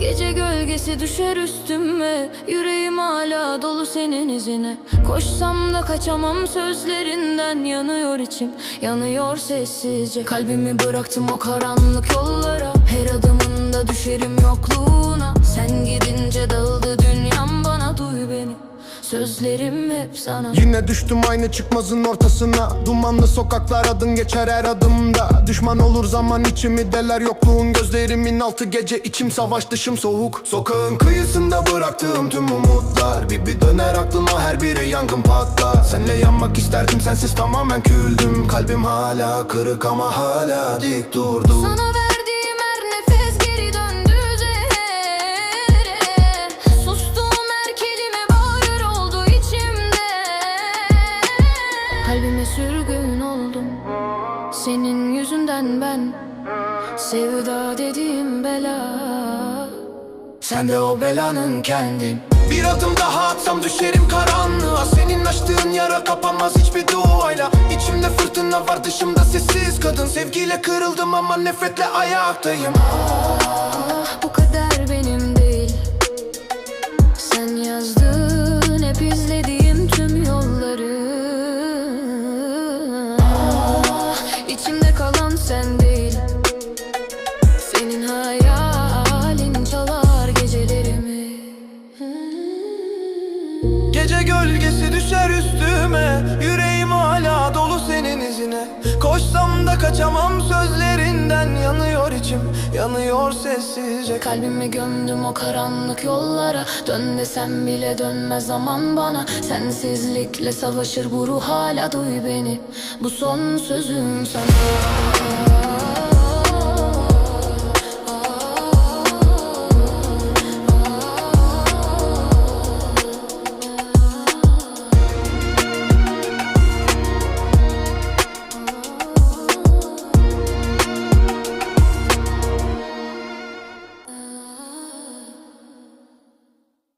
Gece gölgesi düşer üstüme. Yüreğim hala dolu senin izine. Koşsam da kaçamam sözlerinden. Yanıyor içim, yanıyor sessizce. Kalbimi bıraktım o karanlık yollara. Her adımında düşerim yokluğuna. Sen Sözlerim hep sana. Yine düştüm aynı çıkmazın ortasına. Dumanlı sokaklar adın geçer her adımda. Düşman olur zaman içimi deler yokluğun Gözlerimin altı. Gece içim savaş dışım soğuk. Sokağın kıyısında bıraktığım tüm umutlar. Bir bir döner aklıma her biri yangın patlar. Senle yanmak isterdim sensiz tamamen küldüm. Kalbim hala kırık ama hala dik durdu. Sana verdiğim sürgün oldum. Senin yüzünden ben Sevda dediğim bela. Sen de o belanın kendin. Bir adım daha atsam düşerim karanlığa. Senin açtığın yara kapanmaz hiçbir duayla. İçimde fırtına var dışımda sessiz kadın. Sevgiyle kırıldım ama nefretle ayaktayım. Ah sen değil. Senin hayalin çalar gecelerimi. Gece gölgesi düşer üstüme. Yüreğim hala dolu senin izine. Koşsam da kaçamam içim, yanıyor sessizce Kalbimi gömdüm o karanlık yollara. Dön desem bile dönmez zaman bana. Sensizlikle savaşır bu ruh hala duy beni. Bu son sözüm sana